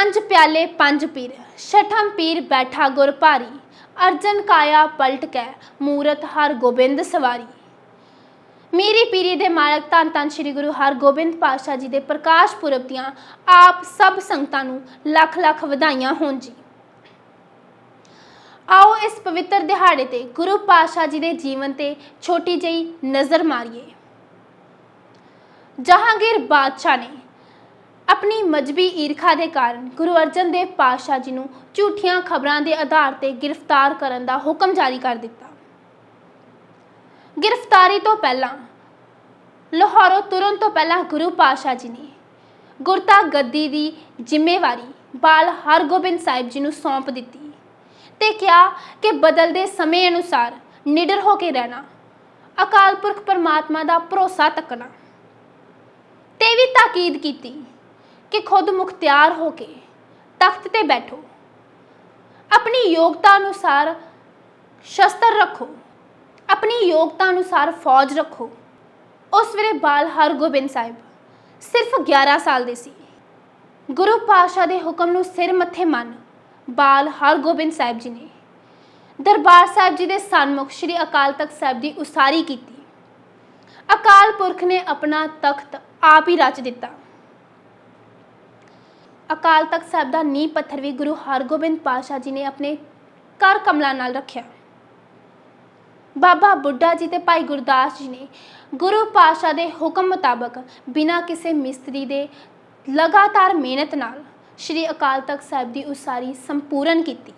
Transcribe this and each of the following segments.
ਪੰਜ ਪਿਆਲੇ, ਪੰਜ ਪੀਰ। ਛਠਮ ਪੀਰ ਬੈਠਾ ਗੁਰ ਭਾਰੀ। ਅਰਜਨ ਕਾਇਆ ਪਲਟ ਕੈ, ਮੂਰਤ ਹਰ ਗੋਬਿੰਦ ਸਵਾਰੀ। ਮੇਰੀ ਪੀਰੀ ਦੇ ਮਾਲਕ ਧੰਨ ਧੰਨ ਸ੍ਰੀ ਗੁਰੂ ਹਰਗੋਬਿੰਦ ਪਾਤਸ਼ਾਹ ਜੀ ਦੇ ਪ੍ਰਕਾਸ਼ ਪੁਰਬ ਦੀਆਂ ਆਪ ਸਭ ਸੰਗਤਾਂ ਨੂੰ ਲੱਖ ਲੱਖ ਵਧਾਈਆਂ ਹੋਣ ਜੀ। ਆਓ ਇਸ ਪਵਿੱਤਰ ਦਿਹਾੜੇ ਤੇ ਗੁਰੂ ਪਾਤਸ਼ਾਹ ਜੀ ਦੇ ਜੀਵਨ ਤੇ ਛੋਟੀ ਜਿਹੀ ਨਜ਼ਰ ਮਾਰੀਏ। ਜਹਾਂਗੀਰ ਬਾਦਸ਼ਾਹ ਨੇ ਆਪਣੀ ਮਜਬੀ ਈਰਖਾ ਦੇ ਕਾਰਨ ਗੁਰੂ ਅਰਜਨ ਦੇਵ ਪਾਤਸ਼ਾਹ ਜੀ ਨੂੰ ਝੂਠੀਆਂ ਖਬਰਾਂ ਦੇ ਆਧਾਰ ਤੇ ਗ੍ਰਿਫਤਾਰ ਕਰਨ ਦਾ ਹੁਕਮ ਜਾਰੀ ਕਰ ਦਿੱਤਾ। ਗ੍ਰਿਫਤਾਰੀ ਤੋਂ ਪਹਿਲਾਂ, ਲਾਹੌਰੋਂ ਤੁਰਨ ਤੋਂ ਪਹਿਲਾਂ ਗੁਰੂ ਪਾਤਸ਼ਾਹ ਜੀ ਨੇ ਗੁਰਤਾ ਗੱਦੀ ਦੀ ਜ਼ਿੰਮੇਵਾਰੀ ਬਾਲ ਹਰਗੋਬਿੰਦ ਸਾਹਿਬ ਜੀ ਨੂੰ ਸੌਂਪ ਦਿੱਤੀ ਤੇ ਕਿਹਾ ਕਿ ਬਦਲਦੇ ਸਮੇਂ ਅਨੁਸਾਰ ਨਿਡਰ ਹੋ ਕੇ ਰਹਿਣਾ, ਅਕਾਲ ਪੁਰਖ ਪਰਮਾਤਮਾ ਦਾ ਭਰੋਸਾ ਤੱਕਣਾ। ਤੇ ਵੀ ਤਾਕੀਦ ਕੀਤੀ ਕਿ ਖੁਦ ਮੁਖਤਿਆਰ ਹੋ ਕੇ ਤਖਤ ਤੇ ਬੈਠੋ। ਆਪਣੀ ਯੋਗਤਾ ਅਨੁਸਾਰ ਸ਼ਸਤਰ ਰੱਖੋ। ਆਪਣੀ ਯੋਗਤਾ ਅਨੁਸਾਰ ਫੌਜ ਰੱਖੋ। ਉਸ ਵੇਲੇ ਬਾਲ ਹਰਗੋਬਿੰਦ ਸਾਹਿਬ ਸਿਰਫ 11 ਸਾਲ ਦੇ ਸੀ। ਗੁਰੂ ਪਾਤਸ਼ਾਹ ਦੇ ਹੁਕਮ ਨੂੰ ਸਿਰ ਮੱਥੇ ਮੰਨ ਬਾਲ ਹਰਗੋਬਿੰਦ ਸਾਹਿਬ ਜੀ ਨੇ ਦਰਬਾਰ ਸਾਹਿਬ ਜੀ ਦੇ ਸਨਮੁਖ ਸ੍ਰੀ ਅਕਾਲ ਤਖਤ ਸਾਹਿਬ ਦੀ ਉਸਾਰੀ ਕੀਤੀ। ਅਕਾਲ ਪੁਰਖ ਨੇ ਆਪਣਾ ਤਖਤ ਆਪ ਹੀ ਰਚ ਦਿੱਤਾ। ਅਕਾਲ ਤਖਤ ਸਾਹਿਬ ਦਾ ਨੀਂਹ ਪੱਥਰ ਵੀ ਗੁਰੂ ਹਰਗੋਬਿੰਦ ਪਾਤਸ਼ਾਹ ਜੀ ਨੇ ਆਪਣੇ ਕਰ ਕਮਲਾਂ ਨਾਲ ਰੱਖਿਆ। ਬਾਬਾ ਬੁੱਢਾ ਜੀ ਤੇ ਭਾਈ ਗੁਰਦਾਸ ਜੀ ਨੇ ਗੁਰੂ ਪਾਤਸ਼ਾਹ ਦੇ ਹੁਕਮ ਮੁਤਾਬਕ ਬਿਨਾਂ ਕਿਸੇ ਮਿਸਤਰੀ ਦੇ ਲਗਾਤਾਰ ਮਿਹਨਤ ਨਾਲ ਸ੍ਰੀ ਅਕਾਲ ਤਖਤ ਸਾਹਿਬ ਦੀ ਉਸਾਰੀ ਸੰਪੂਰਨ ਕੀਤੀ।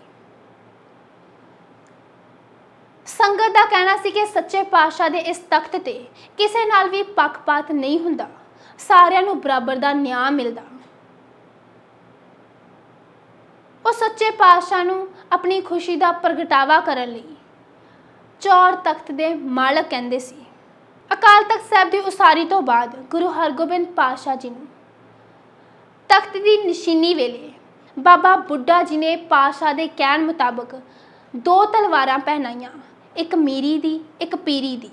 ਸੰਗਤ ਦਾ ਕਹਿਣਾ ਸੀ ਕਿ ਸੱਚੇ ਪਾਤਸ਼ਾਹ ਦੇ ਇਸ ਤਖਤ ਤੇ ਕਿਸੇ ਨਾਲ ਵੀ ਪੱਖਪਾਤ ਨਹੀਂ ਹੁੰਦਾ। ਸਾਰਿਆਂ ਨੂੰ ਬਰਾਬਰ ਦਾ ਨਿਆਂ ਮਿਲਦਾ। ਉਹ ਸੱਚੇ ਪਾਤਸ਼ਾਹ ਨੂੰ ਆਪਣੀ ਖੁਸ਼ੀ ਦਾ ਪ੍ਰਗਟਾਵਾ ਕਰਨ ਲਈ ਚੌਰ ਤਖਤ ਦੇ ਮਾਲਕ ਕਹਿੰਦੇ ਸੀ। ਅਕਾਲ ਤਖਤ ਸਾਹਿਬ ਦੀ ਉਸਾਰੀ ਤੋਂ ਬਾਅਦ ਗੁਰੂ ਹਰਗੋਬਿੰਦ ਪਾਤਸ਼ਾਹ ਜੀ ਨੂੰ ਤਖਤ ਦੀ ਨਿਸ਼ਾਨੀ ਵੇਲੇ ਬਾਬਾ ਬੁੱਢਾ ਜੀ ਨੇ ਪਾਤਸ਼ਾਹ ਦੇ ਕਹਿਣ ਮੁਤਾਬਕ ਦੋ ਤਲਵਾਰਾਂ ਪਹਿਨਾਈਆਂ, ਇੱਕ ਮੀਰੀ ਦੀ, ਇੱਕ ਪੀਰੀ ਦੀ।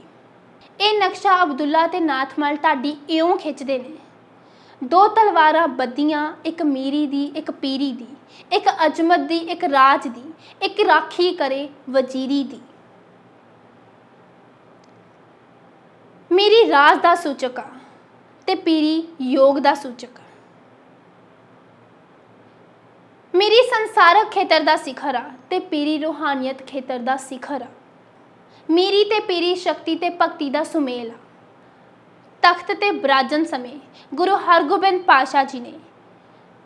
ਇਹ ਨਕਸ਼ਾ ਅਬਦੁੱਲਾ ਤੇ ਨਾਥਮਲ ਢਾਡੀ ਇਉਂ ਖਿੱਚਦੇ ਨੇ ਦੋ ਤਲਵਾਰਾਂ ਬੱਧੀਆਂ, ਇੱਕ ਮੀਰੀ ਦੀ, ਇੱਕ ਪੀਰੀ ਦੀ, ਇੱਕ ਅਜਮਤ ਦੀ, ਇੱਕ ਰਾਜ ਦੀ, ਇੱਕ ਰਾਖੀ ਕਰੇ ਵਜ਼ੀਰੀ ਦੀ। ਮੇਰੀ ਰਾਜ ਦਾ ਸੂਚਕ ਆ ਤੇ ਪੀਰੀ ਯੋਗ ਦਾ ਸੂਚਕ ਆ। ਮੇਰੀ ਸੰਸਾਰਕ ਖੇਤਰ ਦਾ ਸਿਖਰ ਆ ਤੇ ਪੀਰੀ ਰੂਹਾਨੀਅਤ ਖੇਤਰ ਦਾ ਸਿਖਰ ਆ। ਮੇਰੀ ਤੇ ਪੀਰੀ ਸ਼ਕਤੀ ਤੇ ਭਗਤੀ ਦਾ ਸੁਮੇਲ ਆ। ਤਖਤ ਤੇ ਬਰਾਜਨ ਸਮੇਂ ਗੁਰੂ ਹਰਗੋਬਿੰਦ ਪਾਸ਼ਾ ਜੀ ਨੇ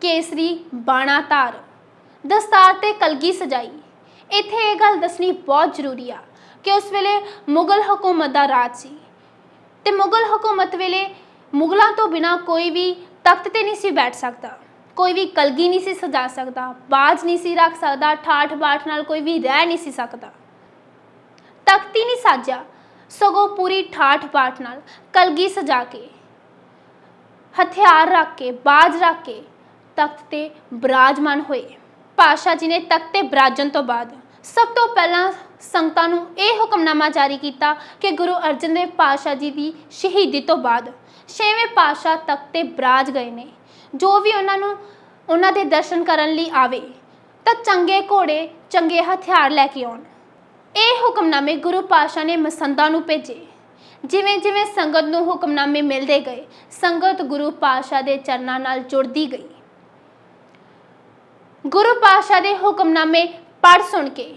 ਕੇਸਰੀ ਬਾਣਾ ਧਾਰ ਦਸਤਾਰ ਤੇ ਕਲਗੀ ਸਜਾਈ। ਇੱਥੇ ਇਹ ਗੱਲ ਦੱਸਣੀ ਬਹੁਤ ਜ਼ਰੂਰੀ ਆ ਕਿ ਉਸ ਵੇਲੇ ਮੁਗਲ ਹਕੂਮਤ ਦਾ ਰਾਜ ਸੀ ਤੇ ਮੁਗਲ ਹਕੂਮਤ ਵੇਲੇ ਮੁਗਲਾਂ ਤੋਂ ਬਿਨਾ ਕੋਈ ਵੀ ਤਖਤ ਤੇ ਨਹੀਂ ਸੀ ਬੈਠ ਸਕਦਾ, ਕੋਈ ਵੀ ਕਲਗੀ ਨਹੀਂ ਸੀ ਸਜਾ ਸਕਦਾ, ਬਾਜ ਨਹੀਂ ਸੀ ਰੱਖ ਸਕਦਾ ਠਾਠ ਬਾਠ ਨਾਲ ਕੋਈ ਵੀ ਰਹਿ ਨਹੀਂ ਸੀ ਸਕਦਾ। ਤਖਤ ਹੀ ਨਹੀਂ ਸਾਜਿਆ। ਸਗੋਂ ਪੂਰੀ ਠਾਠ ਬਾਠ ਨਾਲ ਕਲਗੀ ਸਜਾ ਕੇ, ਹਥਿਆਰ ਰੱਖ ਕੇ, ਬਾਜ ਰੱਖ ਕੇ ਤਖਤ ਤੇ ਬਰਾਜਮਾਨ ਹੋਏ। ਪਾਸ਼ਾ ਜੀ ਨੇ ਤਖਤ ਤੇ ਬਿਰਾਜਣ ਤੋਂ ਬਾਅਦ ਸਭ ਤੋਂ ਪਹਿਲਾਂ ਸੰਗਤਾਂ ਨੂੰ ਇਹ ਹੁਕਮਨਾਮਾ ਜਾਰੀ ਕੀਤਾ ਕਿ ਗੁਰੂ ਅਰਜਨ ਦੇਵ ਪਾਸ਼ਾ ਜੀ ਦੀ ਸ਼ਹੀਦੀ ਤੋਂ ਬਾਅਦ ਛੇਵੇਂ ਪਾਸ਼ਾ ਤਖਤ ਤੇ ਬਰਾਜ ਗਏ ਨੇ। ਜੋ ਵੀ ਉਹਨਾਂ ਨੂੰ, ਉਹਨਾਂ ਦੇ ਦਰਸ਼ਨ ਕਰਨ ਲਈ ਆਵੇ, ਤਾਂ ਚੰਗੇ ਘੋੜੇ, ਚੰਗੇ ਹਥਿਆਰ ਲੈ ਕੇ ਆਉਣ। ਇਹ ਹੁਕਮਨਾਮੇ ਗੁਰੂ ਪਾਤਸ਼ਾਹ ਨੇ ਮਸੰਦਾਂ ਨੂੰ ਭੇਜੇ। ਜਿਵੇਂ ਜਿਵੇਂ ਸੰਗਤ ਨੂੰ ਹੁਕਮਨਾਮੇ ਮਿਲਦੇ ਗਏ, ਸੰਗਤ ਗੁਰੂ ਪਾਤਸ਼ਾਹ ਦੇ ਚਰਨਾਂ ਨਾਲ ਜੁੜਦੀ ਗਈ। ਗੁਰੂ ਪਾਤਸ਼ਾਹ ਦੇ ਹੁਕਮਨਾਮੇ ਪੜ੍ਹ ਸੁਣ ਕੇ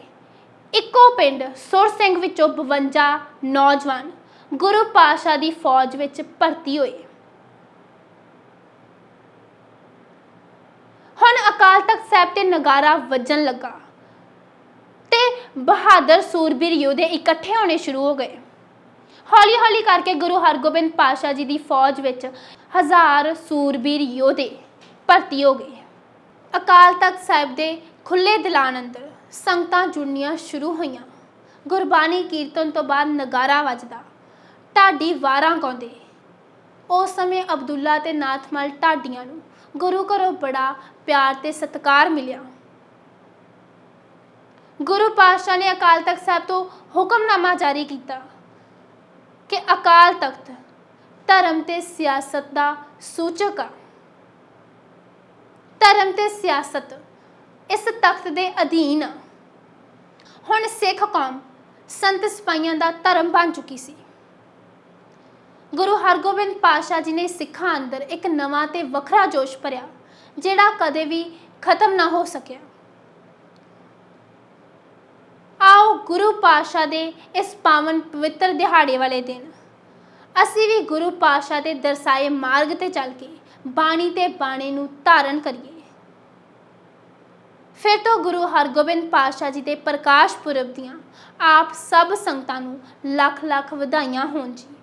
ਇੱਕੋ ਪਿੰਡ ਸੁਰ ਸਿੰਘ ਵਿੱਚੋਂ 52 ਨੌਜਵਾਨ ਗੁਰੂ ਪਾਤਸ਼ਾਹ ਦੀ ਫੌਜ ਵਿੱਚ ਭਰਤੀ ਹੋਏ। ਹੁਣ ਅਕਾਲ ਤਖਤ ਸਾਹਿਬ ਤੇ ਨਗਾਰਾ ਵੱਜਣ ਲੱਗਾ। ਤੇ ਬਹਾਦਰ ਸੂਰਬੀਰ ਯੋਧੇ ਇਕੱਠੇ ਹੋਣੇ ਸ਼ੁਰੂ ਹੋ ਗਏ। ਹੌਲੀ-ਹੌਲੀ ਕਰਕੇ ਗੁਰੂ ਹਰਗੋਬਿੰਦ ਪਾਤਸ਼ਾਹ ਜੀ ਦੀ ਫੌਜ ਵਿੱਚ ਹਜ਼ਾਰ ਸੂਰਬੀਰ ਯੋਧੇ ਭਰਤੀ ਹੋ ਗਏ। ਅਕਾਲ ਤਖਤ ਸਾਹਿਬ ਦੇ ਖੁੱਲੇ ਦਿਲਾਨ ਅੰਦਰ ਸੰਗਤਾਂ ਜੁੜਨੀਆਂ ਸ਼ੁਰੂ ਹੋਈਆਂ। ਗੁਰਬਾਣੀ ਕੀਰਤਨ ਤੋਂ ਬਾਅਦ ਨਗਾਰਾ ਵੱਜਦਾ। ਢਾਡੀ ਵਾਰਾਂ ਗਾਉਂਦੇ। ਉਸ ਸਮੇਂ ਅਬਦੁੱਲਾ ਤੇ ਨਾਥਮਲ ਢਾਡੀਆਂ ਨੂੰ ਗੁਰੂ ਘਰੋਂ ਬੜਾ ਪਿਆਰ ਤੇ ਸਤਿਕਾਰ ਮਿਲਿਆ। ਗੁਰੂ ਪਾਤਸ਼ਾਹ ਨੇ ਅਕਾਲ ਤਖਤ ਸਾਹਿਬ ਤੋਂ ਹੁਕਮਨਾਮਾ ਜਾਰੀ ਕੀਤਾ ਕਿ ਅਕਾਲ ਤਖਤ ਧਰਮ ਤੇ ਸਿਆਸਤ ਦਾ ਸੂਚਕ ਆ। ਧਰਮ ਤੇ ਸਿਆਸਤ ਇਸ ਤਖਤ ਦੇ ਅਧੀਨ ਆ। ਹੁਣ ਸਿੱਖ ਕੌਮ ਸੰਤ ਸਿਪਾਹੀਆਂ ਦਾ ਧਰਮ ਬਣ ਚੁੱਕੀ ਸੀ। ਗੁਰੂ ਹਰਗੋਬਿੰਦ ਪਾਤਸ਼ਾਹ ਜੀ ਨੇ ਸਿੱਖਾਂ ਅੰਦਰ ਇੱਕ ਨਵਾਂ ਤੇ ਵੱਖਰਾ ਜੋਸ਼ ਭਰਿਆ, ਜਿਹੜਾ ਕਦੇ ਵੀ ਖਤਮ ਨਾ ਹੋ ਸਕਿਆ ਆਓ ਗੁਰੂ ਪਾਤਸ਼ਾਹ ਦੇ ਇਸ ਪਾਵਨ ਪਵਿੱਤਰ ਦਿਹਾੜੇ ਵਾਲੇ ਦਿਨ। ਅਸੀਂ ਵੀ ਗੁਰੂ ਪਾਤਸ਼ਾਹ ਦੇ ਦਰਸਾਏ ਮਾਰਗ ਤੇ ਚੱਲ ਕੇ ਬਾਣੀ ਤੇ ਬਾਣੇ ਨੂੰ ਧਾਰਨ ਕਰੀਏ। ਫਿਰ ਤੋਂ ਗੁਰੂ ਹਰਗੋਬਿੰਦ ਪਾਤਸ਼ਾਹ ਜੀ ਦੇ ਪ੍ਰਕਾਸ਼ ਪੁਰਬ ਦੀਆਂ ਆਪ ਸਭ ਸੰਗਤਾਂ ਨੂੰ ਲੱਖ ਲੱਖ ਵਧਾਈਆਂ ਹੋਣ ਜੀ।